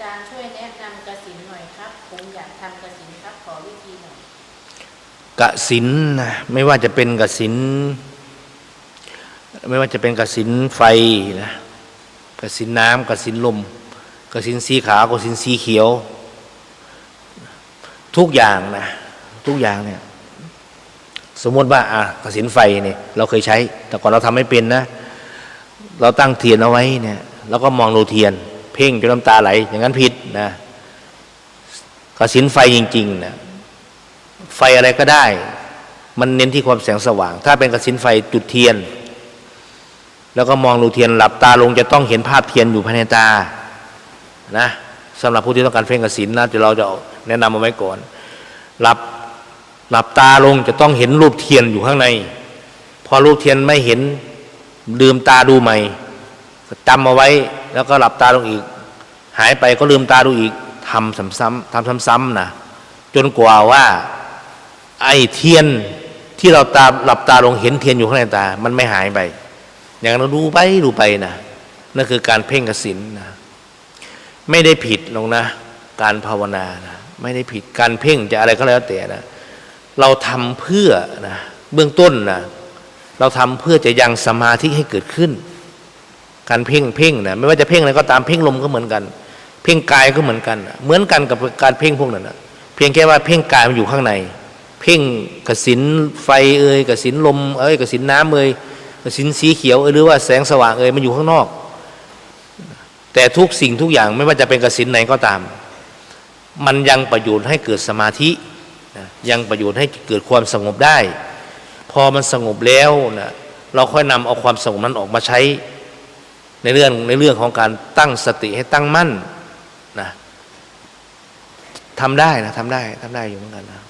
จารย์ช่วยแนะนำกสินหน่อยครับ ผมอยากทำกสินครับขอวิธีหน่อยกสินนะไม่ว่าจะเป็นกสิน ไม่ว่าจะเป็นกสินไฟนะกสินน้ำกสินลมกสินสีขาวกสินสีเขียว ทุกอย่างนะทุกอย่างเนี่ยสมมติว่าอะกสินไฟเนี่ยเราเคยใช้ แต่ก่อนเราทำไม่เป็นนะ เราตั้งเทียนเอาไว้เนี่ย แล้วก็มองดูเทียน เพ่งจนน้ำตาไหล อย่างนั้นผิดนะกสินไฟจริงๆนะไฟอะไรก็ได้ มันเน้นที่ความแสงสว่าง ถ้าเป็นกระสินไฟจุดเทียน แล้วก็มองดูเทียนหลับตาลงจะต้องเห็นภาพเทียนอยู่ภายในตานะสำหรับผู้ที่ต้องการเพ่งกระสินนะเดี๋ยวเราจะแนะนำเอาไว้ก่อน หลับหลับตาลงจะต้องเห็นรูปเทียนอยู่ข้างใน พอรูปเทียนไม่เห็นลืมตาดูใหม่จำเอาไว้แล้วก็หลับตาลงอีก หายไปก็ลืมตาดูอีกทำซ้ำๆทำซ้ำๆนะจนกว่าว่า ไอ้เทียนที่เราตาหลับตาลงเห็นเทียนอยู่ข้างในตา มันไม่หายไป อย่างเราดูไปดูไปนะนั่นคือการเพ่งกสินนะไม่ได้ผิดลงนะ การภาวนานะไม่ได้ผิดการเพ่งจะอะไรก็แล้วแต่นะเราทำเพื่อนะเบื้องต้นนะเราทำเพื่อจะยังสมาธิให้เกิดขึ้น การเพ่งเพ่งนะไม่ว่าจะเพ่งอะไรก็ตามเพ่งลมก็เหมือนกัน เพ่งกายก็เหมือนกัน เหมือนกันกับการเพ่งพวกนั้นนะเพียงแค่ว่าเพ่งกายมันอยู่ข้างใน เพ่งกสินไฟเอ่ยกสินลมเอ้ยกสินน้ำเอ่ยกสินสีเขียวเอ่ยหรือว่าแสงสว่างเอ่ยมันอยู่ข้างนอก แต่ทุกสิ่งทุกอย่างไม่ว่าจะเป็นกสินไหนก็ตาม มันยังประโยชน์ให้เกิดสมาธิยังประโยชน์ให้เกิดความสงบได้ พอมันสงบแล้วนะเราค่อยนำเอาความสงบนั้นออกมาใช้ในเรื่องในเรื่องของการตั้งสติให้ตั้งมั่น นะทำได้นะทำได้ทำได้อยู่เหมือนกันนะ